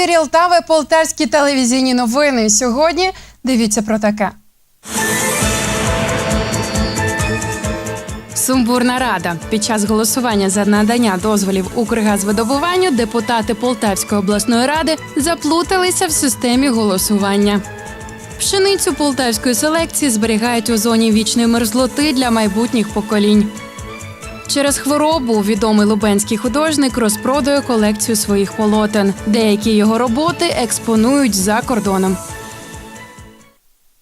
Ефірі Лтави полтавські телевізійні новини. Сьогодні дивіться про таке. Сумбурна рада. Під час голосування за надання дозволів Укргазвидобуванню депутати Полтавської обласної ради заплуталися в системі голосування. Пшеницю полтавської селекції зберігають у зоні вічної мерзлоти для майбутніх поколінь. Через хворобу відомий лубенський художник розпродає колекцію своїх полотен. Деякі його роботи експонують за кордоном.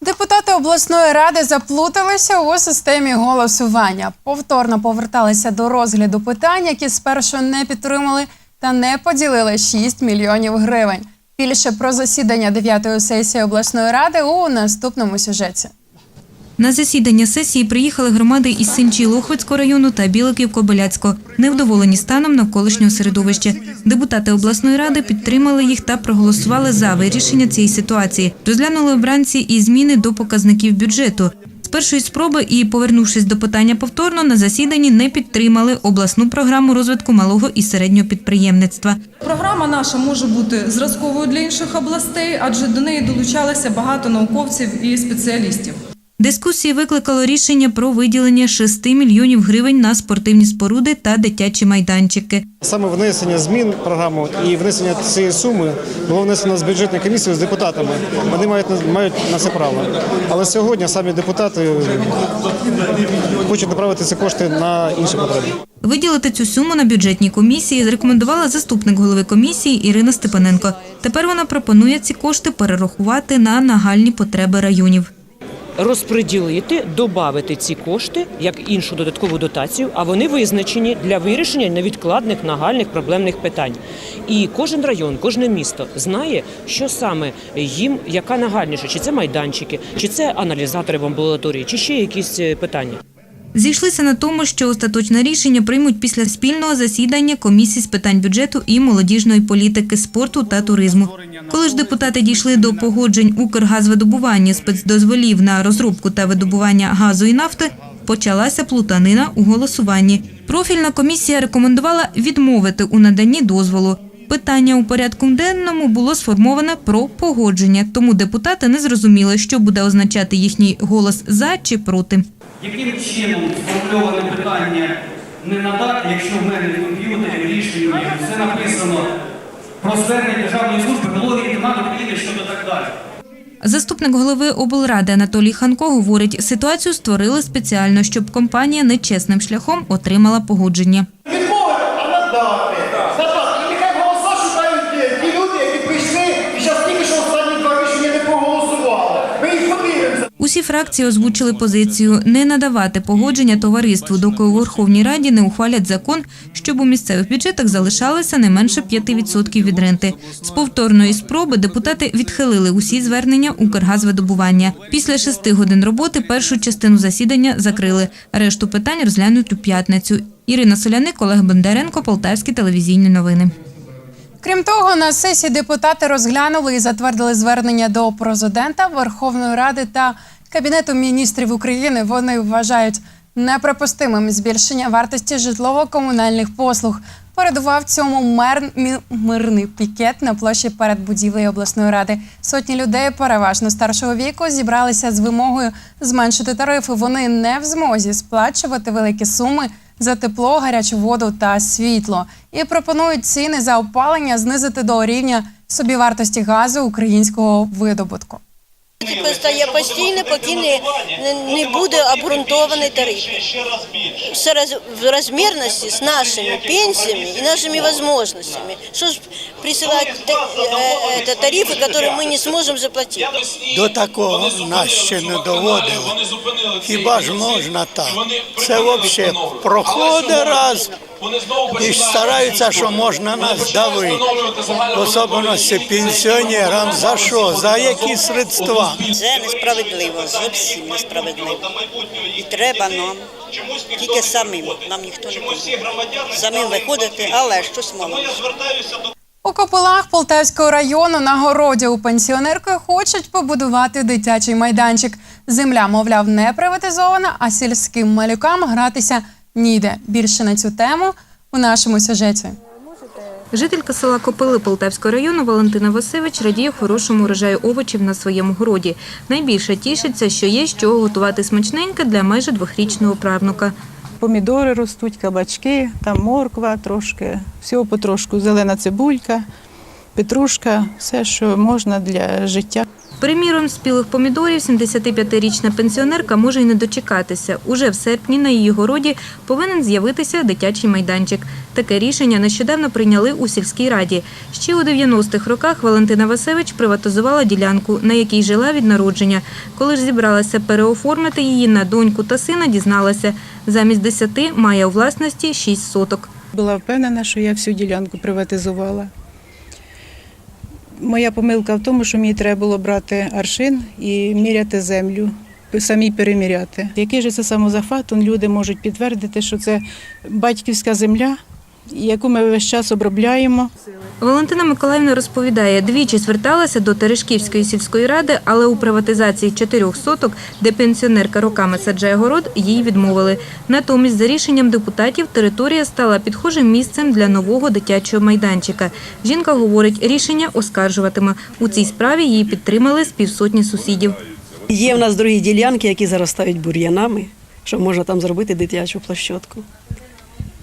Депутати обласної ради заплуталися у системі голосування. Повторно поверталися до розгляду питань, які спершу не підтримали та не поділили 6 мільйонів гривень. Більше про засідання 9-ї сесії обласної ради у наступному сюжеті. На засідання сесії приїхали громади із Синчі Лохвицького району та Біликів Кобиляцького, невдоволені станом навколишнього середовища. Депутати обласної ради підтримали їх та проголосували за вирішення цієї ситуації. Розглянули обранці і зміни до показників бюджету. З першої спроби і повернувшись до питання повторно, на засіданні не підтримали обласну програму розвитку малого і середнього підприємництва. Програма наша може бути зразковою для інших областей, адже до неї долучалося багато науковців і спеціалістів. Дискусії викликало рішення про виділення 6 мільйонів гривень на спортивні споруди та дитячі майданчики. Саме внесення змін в програму і внесення цієї суми було внесено з бюджетної комісії з депутатами. Вони мають на- мають на це право. Але сьогодні самі депутати хочуть направити ці кошти на інші потреби. Виділити цю суму на бюджетній комісії зрекомендувала заступник голови комісії Ірина Степаненко. Тепер вона пропонує ці кошти перерахувати на нагальні потреби районів. Розподілити, додати ці кошти як іншу додаткову дотацію, а вони визначені для вирішення невідкладних нагальних проблемних питань. І кожен район, кожне місто знає, що саме їм яка нагальніша, чи це майданчики, чи це аналізатори в амбулаторії, чи ще якісь е, питання. Зійшлися на тому, що остаточне рішення приймуть після спільного засідання комісії з питань бюджету і молодіжної політики, спорту та туризму. Коли ж депутати дійшли до погоджень Укргазвидобування спецдозволів на розробку та видобування газу і нафти, почалася плутанина у голосуванні. Профільна комісія рекомендувала відмовити у наданні дозволу. Питання у порядку денному було сформоване про погодження, тому депутати не зрозуміли, що буде означати їхній голос за чи проти. Яким чином сформульоване питання не надати, якщо в мене в комп'ютері, в рішенні все написано про звернення Державної служби, налоги інтернату України щодо так далі. Заступник голови облради Анатолій Ханко говорить, ситуацію створили спеціально, щоб компанія нечесним шляхом отримала погодження. Відмовити, а. Надати. І нехай голоса шукають ті люди, які прийшли і зараз тільки що останні два рішення не проголосували. Ми їх подивимося. Усі фракції озвучили позицію не надавати погодження товариству, доки у Верховній Раді не ухвалять закон, щоб у місцевих бюджетах залишалося не менше 5% від ренти. З повторної спроби депутати відхилили усі звернення Укргазвидобування. Після шести годин роботи першу частину засідання закрили. Решту питань розглянуть у п'ятницю. Ірина Соляник, Олег Бондаренко, Полтавські телевізійні новини. Крім того, на сесії депутати розглянули і затвердили звернення до президента Верховної Ради та Кабінету міністрів України. Вони вважають неприпустимим збільшення вартості житлово-комунальних послуг. Передував цьому мер... мирний пікет на площі перед будівлею обласної ради. Сотні людей, переважно старшого віку, зібралися з вимогою зменшити тарифи. Вони не в змозі сплачувати великі суми за тепло, гарячу воду та світло і пропонують ціни за опалення знизити до рівня собівартості газу українського видобутку. Постає постійно, поки не, не, не буде обґрунтований тариф. Все роз- в розмірності з нашими пенсіями і нашими можливостями. Що ж присилати та- е, е, тарифи, які ми не зможемо заплатити? До такого нас ще не доводило. Хіба ж можна так? Це взагалі проходить раз і стараються, що можна нас давити. В особливості пенсіонерам. За що? За які средства? Це несправедливо, зовсім несправедливо. І треба нам тільки самим. Нам ніхто не поможе. Самим виходити, але щось мало. У Копилах Полтавського району на городі у пенсіонерки хочуть побудувати дитячий майданчик. Земля, мовляв, не приватизована, а сільським малюкам гратися ніде. Більше на цю тему у нашому сюжеті. Жителька села Копили Полтавського району Валентина Васевич радіє хорошому урожаю овочів на своєму городі. Найбільше тішиться, що є з чого готувати смачненьке для майже двохрічного правнука. Помідори ростуть, кабачки, там морква трошки, всього потрошку, зелена цибулька, петрушка, все, що можна для життя. Приміром, спілих помідорів 75-річна пенсіонерка може й не дочекатися. Уже в серпні на її городі повинен з'явитися дитячий майданчик. Таке рішення нещодавно прийняли у сільській раді. Ще у 90-х роках Валентина Васевич приватизувала ділянку, на якій жила від народження. Коли ж зібралася переоформити її на доньку та сина, дізналася, замість 10 має у власності 6 соток. Була впевнена, що я всю ділянку приватизувала. Моя помилка в тому, що мені треба було брати аршин і міряти землю, самі переміряти. Який же це самозахват, люди можуть підтвердити, що це батьківська земля, яку ми весь час обробляємо. Валентина Миколаївна розповідає, двічі зверталася до Терешківської сільської ради, але у приватизації чотирьох соток, де пенсіонерка роками саджає город, їй відмовили. Натомість, за рішенням депутатів, територія стала підхожим місцем для нового дитячого майданчика. Жінка говорить, рішення оскаржуватиме. У цій справі її підтримали з півсотні сусідів. Є в нас другі ділянки, які заростають бур'янами, що можна там зробити дитячу площадку.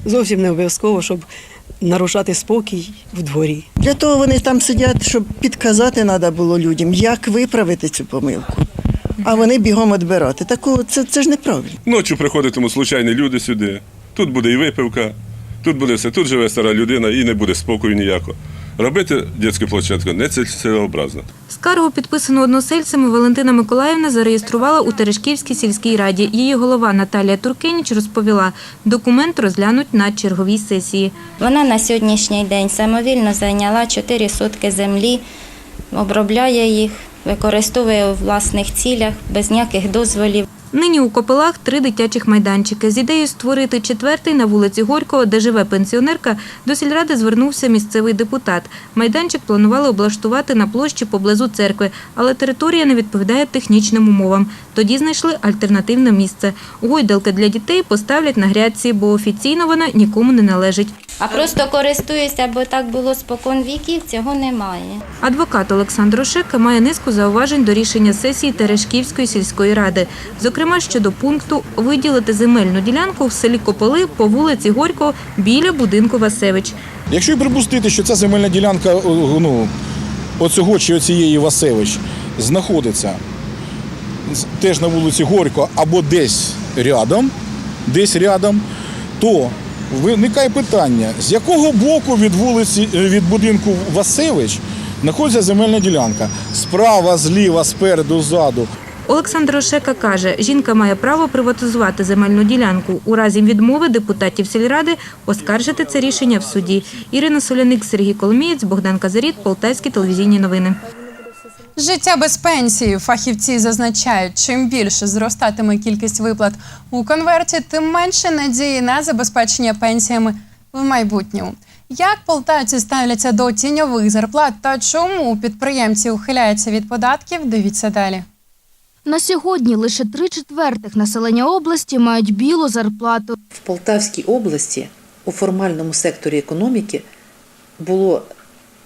Зовсім не обов'язково, щоб нарушати спокій в дворі. Для того вони там сидять, щоб підказати треба було людям, як виправити цю помилку. А вони бігом відбирати. Такого це, це ж неправильно. Ночі приходитимуть случайні люди сюди. Тут буде і випивка, тут буде все. Тут живе стара людина і не буде спокою ніякого. Робити дитячу площадку не цілеобразно. Скаргу, підписану односельцями, Валентина Миколаївна зареєструвала у Терешківській сільській раді. Її голова Наталія Туркеніч розповіла, документ розглянуть на черговій сесії. Вона на сьогоднішній день самовільно зайняла 4 сотки землі, обробляє їх, використовує у власних цілях без ніяких дозволів. Нині у Копилах три дитячих майданчики. З ідеєю створити четвертий на вулиці Горького, де живе пенсіонерка, до сільради звернувся місцевий депутат. Майданчик планували облаштувати на площі поблизу церкви, але територія не відповідає технічним умовам. Тоді знайшли альтернативне місце. Гойдалки для дітей поставлять на грядці, бо офіційно вона нікому не належить. А просто користуюся, бо так було спокон віків, цього немає. Адвокат Олександр Ошека має низку зауважень до рішення сесії Терешківської сільської ради. Зокрема, щодо пункту виділити земельну ділянку в селі Кополи по вулиці Горького біля будинку Васевич. Якщо й припустити, що ця земельна ділянка ну, оцього чи оцієї Васевич знаходиться теж на вулиці Горько або десь рядом, десь рядом, то виникає питання, з якого боку від вулиці е, від будинку Васевич знаходиться земельна ділянка? Справа, зліва, спереду, ззаду. Олександр Ошека каже, жінка має право приватизувати земельну ділянку. У разі відмови депутатів сільради оскаржити це рішення в суді. Ірина Соляник, Сергій Коломієць, Богдан Казаріт, Полтавські телевізійні новини. Життя без пенсії. Фахівці зазначають, чим більше зростатиме кількість виплат у конверті, тим менше надії на забезпечення пенсіями в майбутньому. Як полтавці ставляться до тіньових зарплат та чому підприємці ухиляються від податків? Дивіться далі. На сьогодні лише три четвертих населення області мають білу зарплату. В Полтавській області у формальному секторі економіки було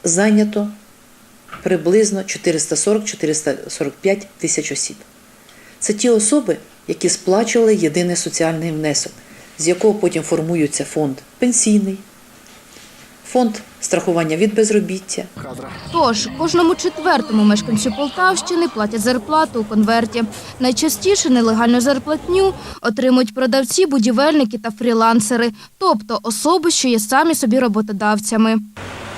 зайнято приблизно 440-445 тисяч осіб. Це ті особи, які сплачували єдиний соціальний внесок, з якого потім формується фонд пенсійний, фонд страхування від безробіття. Тож кожному четвертому мешканцю Полтавщини платять зарплату у конверті. Найчастіше нелегальну зарплатню отримують продавці, будівельники та фрілансери, тобто особи, що є самі собі роботодавцями.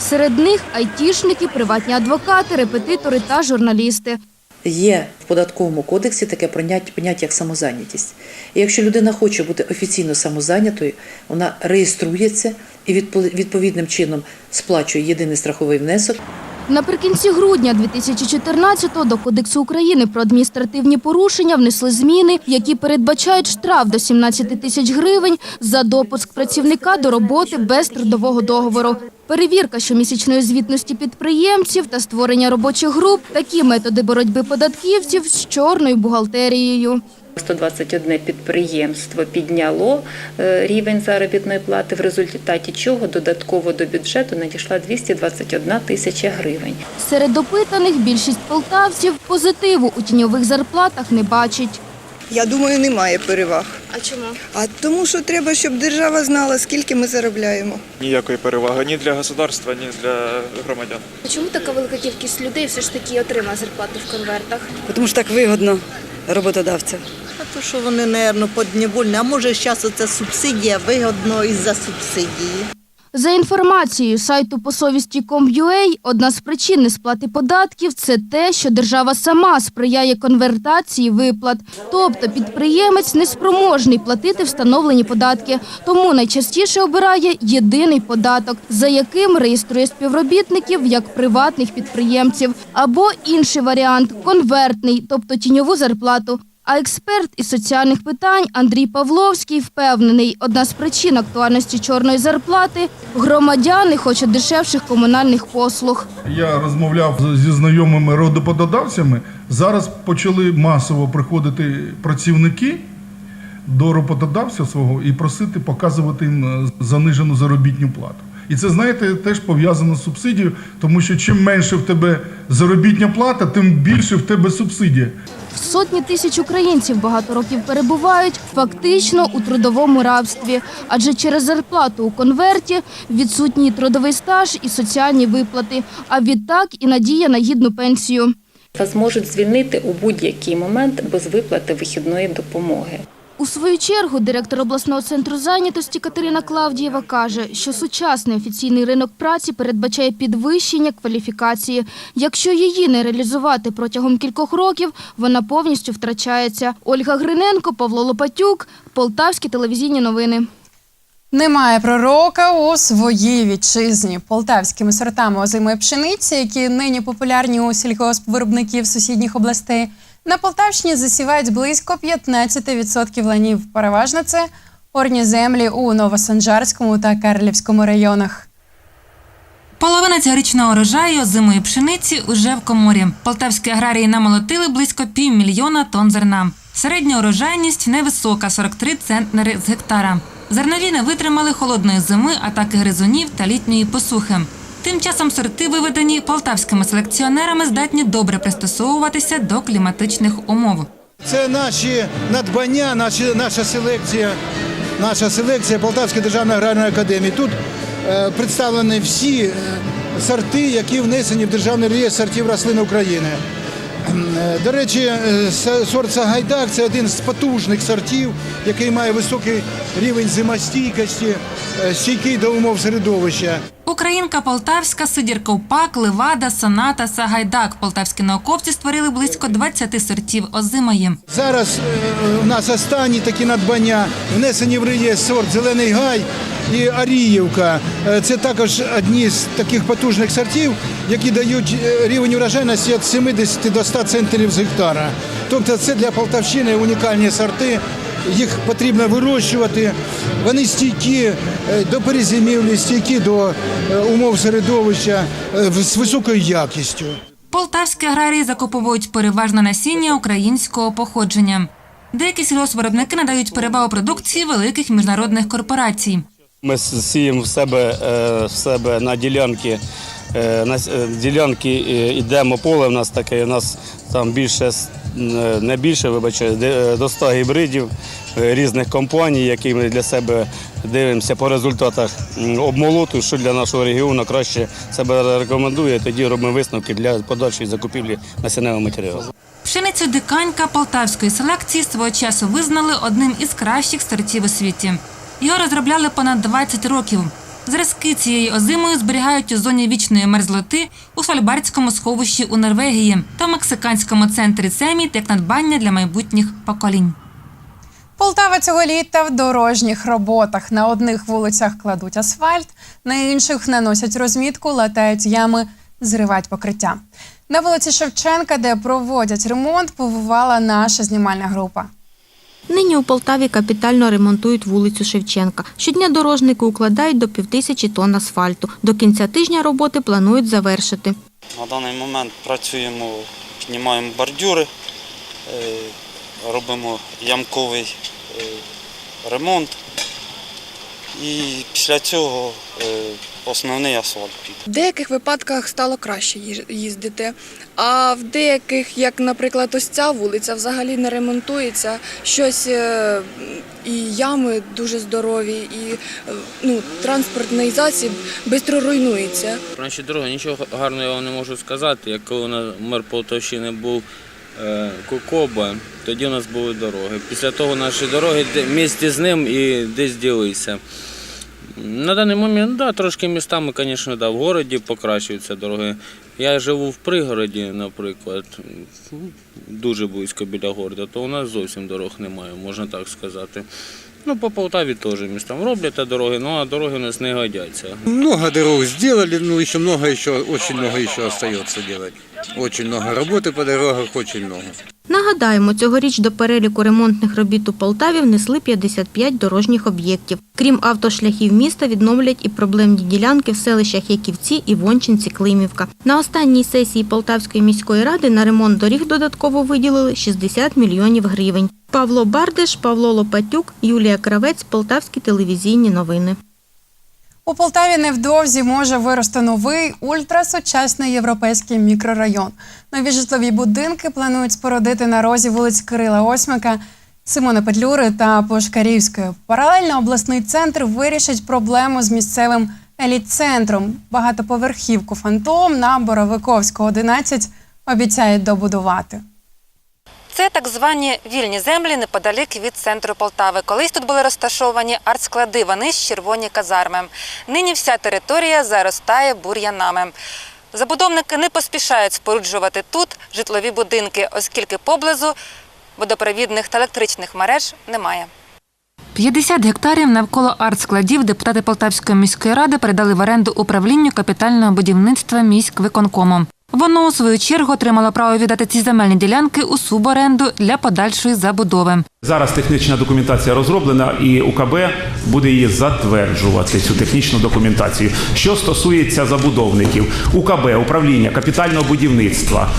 Серед них айтішники, приватні адвокати, репетитори та журналісти. Є в податковому кодексі таке поняття, як самозайнятість. І якщо людина хоче бути офіційно самозайнятою, вона реєструється і відповідним чином сплачує єдиний страховий внесок. Наприкінці грудня 2014-го до Кодексу України про адміністративні порушення внесли зміни, які передбачають штраф до 17 тисяч гривень за допуск працівника до роботи без трудового договору. Перевірка щомісячної звітності підприємців та створення робочих груп – такі методи боротьби податківців з чорною бухгалтерією. 121 підприємство підняло е, рівень заробітної плати, в результаті чого додатково до бюджету надійшла 221 тисяча гривень. Серед опитаних більшість полтавців позитиву у тіньових зарплатах не бачить. Я думаю, немає переваг. А чому? А тому, що треба, щоб держава знала, скільки ми заробляємо. Ніякої переваги ні для государства, ні для громадян. Чому така велика кількість людей все ж таки отримає зарплату в конвертах? Тому що так вигодно роботодавця. А то, що вони, мабуть, подневольні, а може зараз це субсидія, вигодно із-за субсидії. За інформацією сайту посовісті.com.ua, одна з причин несплати податків – це те, що держава сама сприяє конвертації виплат. Тобто підприємець неспроможний платити встановлені податки, тому найчастіше обирає єдиний податок, за яким реєструє співробітників як приватних підприємців. Або інший варіант – конвертний, тобто тіньову зарплату. А експерт із соціальних питань Андрій Павловський впевнений, одна з причин актуальності чорної зарплати – громадяни хочуть дешевших комунальних послуг. Я розмовляв зі знайомими родопододавцями. Зараз почали масово приходити працівники до роботодавця свого і просити показувати їм е, занижену заробітну плату. І це, знаєте, теж пов'язано з субсидією, тому що чим менше в тебе заробітня плата, тим більше в тебе субсидія. Сотні тисяч українців багато років перебувають фактично у трудовому рабстві, адже через зарплату у конверті відсутній трудовий стаж і соціальні виплати, а відтак і надія на гідну пенсію. Вас можуть звільнити у будь-який момент без виплати вихідної допомоги. У свою чергу директор обласного центру зайнятості Катерина Клавдієва каже, що сучасний офіційний ринок праці передбачає підвищення кваліфікації. Якщо її не реалізувати протягом кількох років, вона повністю втрачається. Ольга Гриненко, Павло Лопатюк, Полтавські телевізійні новини. Немає пророка у своїй вітчизні. Полтавськими сортами озимої пшениці, які нині популярні у сільгоспвиробників сусідніх областей, на Полтавщині засівають близько 15% ланів. Переважно це орні землі у Новосанжарському та Карлівському районах. Половина цьогорічного урожаю озимої пшениці уже в коморі. Полтавські аграрії намолотили близько півмільйона тонн зерна. Середня урожайність невисока 43 центнери з гектара. Зернові не витримали холодної зими, атаки гризунів та літньої посухи. Тим часом сорти, виведені полтавськими селекціонерами, здатні добре пристосовуватися до кліматичних умов. Це наші надбання, наші, наша селекція, наша селекція Полтавської державної аграрної академії. Тут е, представлені всі е, сорти, які внесені в державний реєстр сортів рослин України. До речі, е, сорт Сагайдак це один з потужних сортів, який має високий рівень зимостійкості, е, стійкий до умов середовища. Українка Полтавська, Сидір Ковпак, Левада, Соната, Сагайдак. Полтавські науковці створили близько 20 сортів озимої. Зараз е, у нас останні такі надбання внесені в реєстр сорт Зелений Гай і Аріївка. Е, Це також одні з таких потужних сортів, які дають е, рівень урожайності від 70 до 100 центнерів з гектара. Тобто це для Полтавщини унікальні сорти. Їх потрібно вирощувати. Вони стійкі е, до перезимівлі, стійкі до умов середовища з високою якістю. Полтавські аграрії закуповують переважно насіння українського походження. Деякі сільгоспвиробники надають перевагу продукції великих міжнародних корпорацій. Ми сіємо в себе, е, в себе на ділянки. е, На ділянки йдемо поле. У нас таке, у нас там більше е, не більше, вибачаю, до 100 гібридів різних компаній, які ми для себе дивимося по результатах обмолоту, що для нашого регіону краще себе рекомендує. Тоді робимо висновки для подальшої закупівлі насінневого матеріалу. Пшеницю диканька полтавської селекції свого часу визнали одним із кращих сортів у світі. Його розробляли понад 20 років. Зразки цієї озимої зберігають у зоні вічної мерзлоти у Свальбардському сховищі у Норвегії та в мексиканському центрі Семіт як надбання для майбутніх поколінь. Полтава цього літа в дорожніх роботах. На одних вулицях кладуть асфальт, на інших наносять розмітку, латають ями, зривають покриття. На вулиці Шевченка, де проводять ремонт, побувала наша знімальна група. Нині у Полтаві капітально ремонтують вулицю Шевченка. Щодня дорожники укладають до півтисячі тонн асфальту. До кінця тижня роботи планують завершити. На даний момент працюємо, піднімаємо бордюри, е, робимо ямковий е, ремонт. І після цього е, основний асфальт піде. В деяких випадках стало краще їздити, а в деяких, як, наприклад, ось ця вулиця, взагалі не ремонтується. Щось е, і ями дуже здорові, і е, ну, транспортний засіб швидко руйнується. Про наші дороги нічого гарного я вам не можу сказати. Як коли у нас мер Полтавщини був е, Кокоба, тоді у нас були дороги. Після того наші дороги місті з ним і десь ділися. На даний момент, да, трошки містами, звісно, да, в городі покращуються дороги. Я живу в пригороді, наприклад, ну, дуже близько біля города, то у нас зовсім дорог немає, можна так сказати. Ну, по Полтаві теж містам роблять дороги, ну а дороги у нас не годяться. Много дорог сделали, но еще много еще, очень много еще остается делать. Очень много работы по дорогах, очень много. Нагадаємо, цьогоріч до переліку ремонтних робіт у Полтаві внесли 55 дорожніх об'єктів. Крім автошляхів міста, відновлять і проблемні ділянки в селищах Яківці, Івончинці, Климівка. На останній сесії Полтавської міської ради на ремонт доріг додатково виділили 60 мільйонів гривень. Павло Бардиш, Павло Лопатюк, Юлія Кравець, Полтавські телевізійні новини. У Полтаві невдовзі може вирости новий ультрасучасний європейський мікрорайон. Нові житлові будинки планують спорудити на розі вулиць Кирила Осьмика, Симона Петлюри та Пушкарівської. Паралельно обласний центр вирішить проблему з місцевим еліт-центром. Багатоповерхівку фантом на Боровиковського 11 обіцяють добудувати. Це так звані вільні землі неподалік від центру Полтави. Колись тут були розташовані артсклади, вони ж червоні казарми. Нині вся територія заростає бур'янами. Забудовники не поспішають споруджувати тут житлові будинки, оскільки поблизу водопровідних та електричних мереж немає. 50 гектарів навколо артскладів депутати Полтавської міської ради передали в оренду управлінню капітального будівництва міськвиконкому. Воно у свою чергу отримало право віддати ці земельні ділянки у суборенду для подальшої забудови. Зараз технічна документація розроблена, і УКБ буде її затверджувати цю технічну документацію. Що стосується забудовників, УКБ управління капітального будівництва.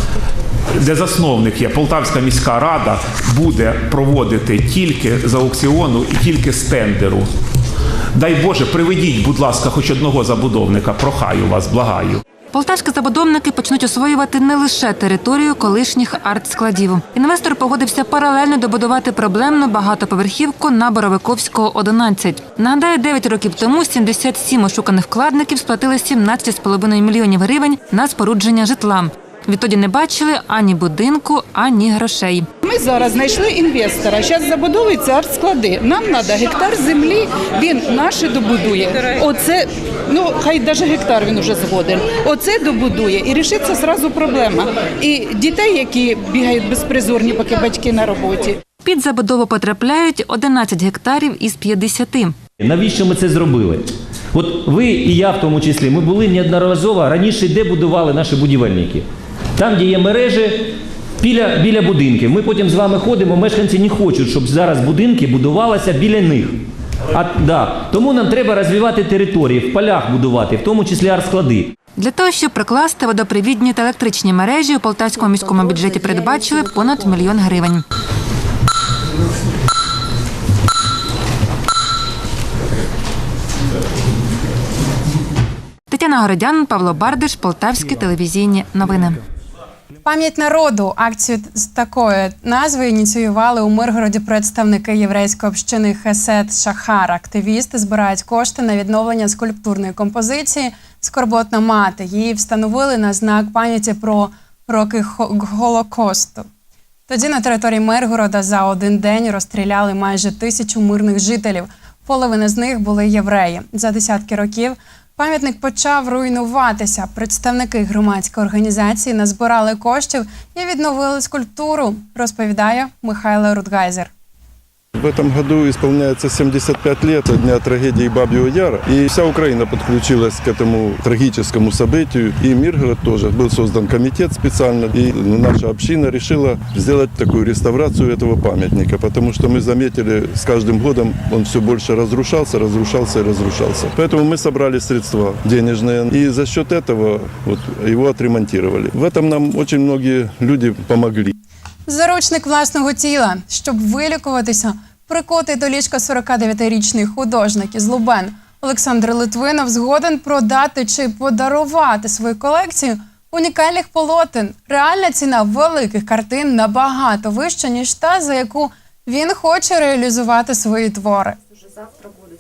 Де засновник є Полтавська міська рада, буде проводити тільки з аукціону і тільки з тендеру. Дай Боже, приведіть, будь ласка, хоч одного забудовника. Прохаю вас, благаю. Полтавські забудовники почнуть освоювати не лише територію колишніх артскладів. Інвестор погодився паралельно добудувати проблемну багатоповерхівку на Боровиковського 11. Нагадаю, 9 років тому 77 ошуканих вкладників сплатили 17,5 мільйонів гривень на спорудження житла. Відтоді не бачили ані будинку, ані грошей. Ми зараз знайшли інвестора. Зараз забудовуються артсклади. Нам треба гектар землі, він наше добудує. Оце, ну хай навіть гектар він вже згоден. Оце добудує і рішиться зразу проблема. І дітей, які бігають безпризорні, поки батьки на роботі. Під забудову потрапляють 11 гектарів із 50. Навіщо ми це зробили? От ви і я в тому числі, ми були неодноразово раніше, де будували наші будівельники. Там, де є мережі, біля, біля будинків. Ми потім з вами ходимо, мешканці не хочуть, щоб зараз будинки будувалися біля них. А, да. Тому нам треба розвивати території, в полях будувати, в тому числі арсклади. Для того, щоб прикласти водопривідні та електричні мережі, у Полтавському міському бюджеті передбачили понад мільйон гривень. Тетяна Городян, Павло Бардиш, Полтавські телевізійні новини. Пам'ять народу акцію з такою назвою ініціювали у Миргороді представники єврейської общини Хесет Шахар. Активісти збирають кошти на відновлення скульптурної композиції Скорботна мати. Її встановили на знак пам'яті про роки Голокосту. Тоді на території Миргорода за один день розстріляли майже тисячу мирних жителів. Половина з них були євреї. За десятки років пам'ятник почав руйнуватися. Представники громадської організації назбирали коштів і відновили скульптуру, розповідає Михайло Рудгайзер. В этом году исполняется 75 лет со дня трагедии Бабьего Яра. И вся Украина подключилась к этому трагическому событию. И Миргород тоже. Был создан комитет специально. И наша община решила сделать такую реставрацию этого памятника. Потому что мы заметили, с каждым годом он все больше разрушался, разрушался и разрушался. Поэтому мы собрали средства денежные. И за счет этого вот, его отремонтировали. В этом нам очень многие люди помогли. Заручник власного тіла, щоб вилікуватися, прикотий до ліжка 49-річний художник із Лубен Олександр Литвинов згоден продати чи подарувати свою колекцію унікальних полотен. Реальна ціна великих картин набагато вища, ніж та, за яку він хоче реалізувати свої твори.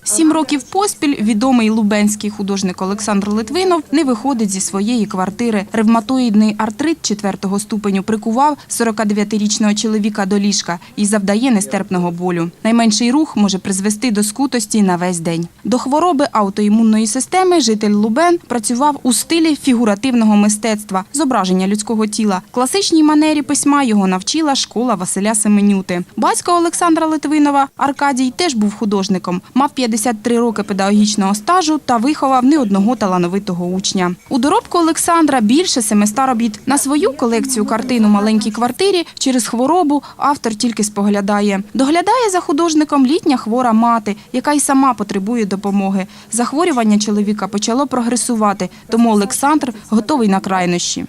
Сім років поспіль відомий лубенський художник Олександр Литвинов не виходить зі своєї квартири. Ревматоїдний артрит четвертого ступеню прикував 49-річного чоловіка до ліжка і завдає нестерпного болю. Найменший рух може призвести до скутості на весь день. До хвороби аутоімунної системи житель Лубен працював у стилі фігуративного мистецтва, зображення людського тіла. Класичній манері письма його навчила школа Василя Семенюти. Батько Олександра Литвинова Аркадій теж був художником, мав 53 роки педагогічного стажу та виховав не одного талановитого учня. У доробку Олександра більше 700 робіт. На свою колекцію картин у маленькій квартирі через хворобу автор тільки споглядає. Доглядає за художником літня хвора мати, яка й сама потребує допомоги. Захворювання чоловіка почало прогресувати, тому Олександр готовий на крайнощі.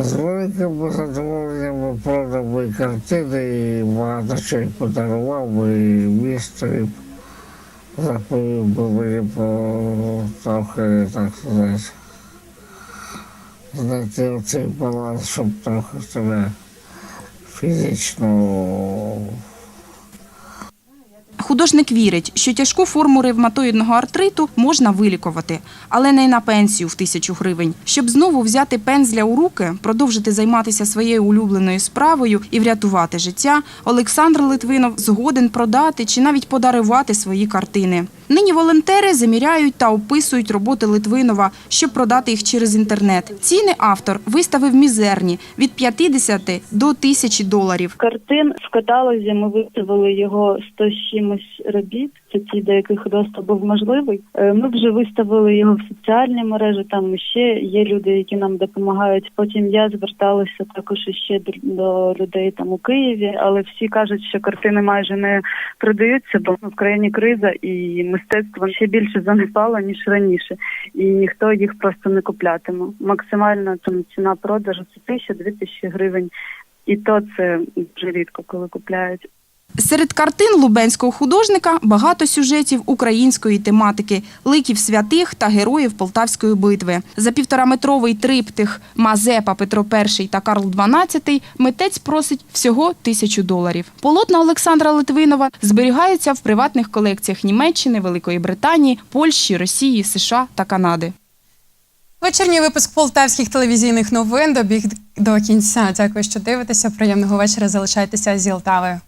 З великим задоволенням продав картини і багато чого подарував би місту. Заповів були по трохи, так сказати, знайти цей баланс, щоб трохи себе фізично Художник вірить, що тяжку форму ревматоїдного артриту можна вилікувати, але не на пенсію в тисячу гривень. Щоб знову взяти пензля у руки, продовжити займатися своєю улюбленою справою і врятувати життя, Олександр Литвинов згоден продати чи навіть подарувати свої картини. Нині волонтери заміряють та описують роботи Литвинова, щоб продати їх через інтернет. Ціни автор виставив мізерні від 50 до 1000 доларів. Картин в каталозі ми виставили його 100 з чимось робіт. Це ті, до яких доступ був можливий. Е, Ми вже виставили його в соціальні мережі. Там ще є люди, які нам допомагають. Потім я зверталася також ще до- людей там у Києві, але всі кажуть, що картини майже не продаються, бо в країні криза і мистецтво ще більше занепало ніж раніше, і ніхто їх просто не куплятиме. Максимальна там ціна продажу це тисяча-дві тисячі гривень. І то це дуже рідко, коли купляють. Серед картин лубенського художника багато сюжетів української тематики, ликів святих та героїв Полтавської битви. За півтораметровий триптих Мазепа Петро І та Карл XII митець просить всього тисячу доларів. Полотна Олександра Литвинова зберігаються в приватних колекціях Німеччини, Великої Британії, Польщі, Росії, США та Канади. Вечірній випуск полтавських телевізійних новин добіг до кінця. Дякую, що дивитеся. Приємного вечора. Залишайтеся зі Лтавою.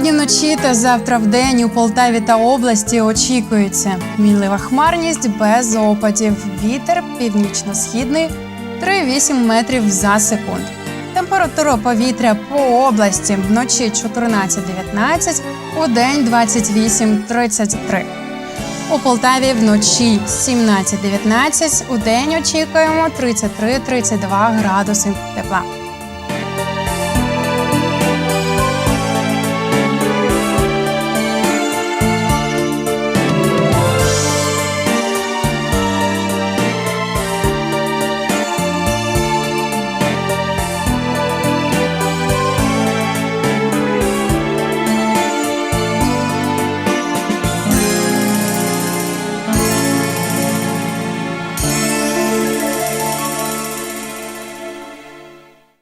Сьогодні вночі та завтра в день у Полтаві та області очікується мінлива хмарність без опадів. Вітер північно-східний 3,8 метрів за секунд. Температура повітря по області вночі 14-19, у день 28-33. У Полтаві вночі 17-19, у день очікуємо 33-32 градуси тепла.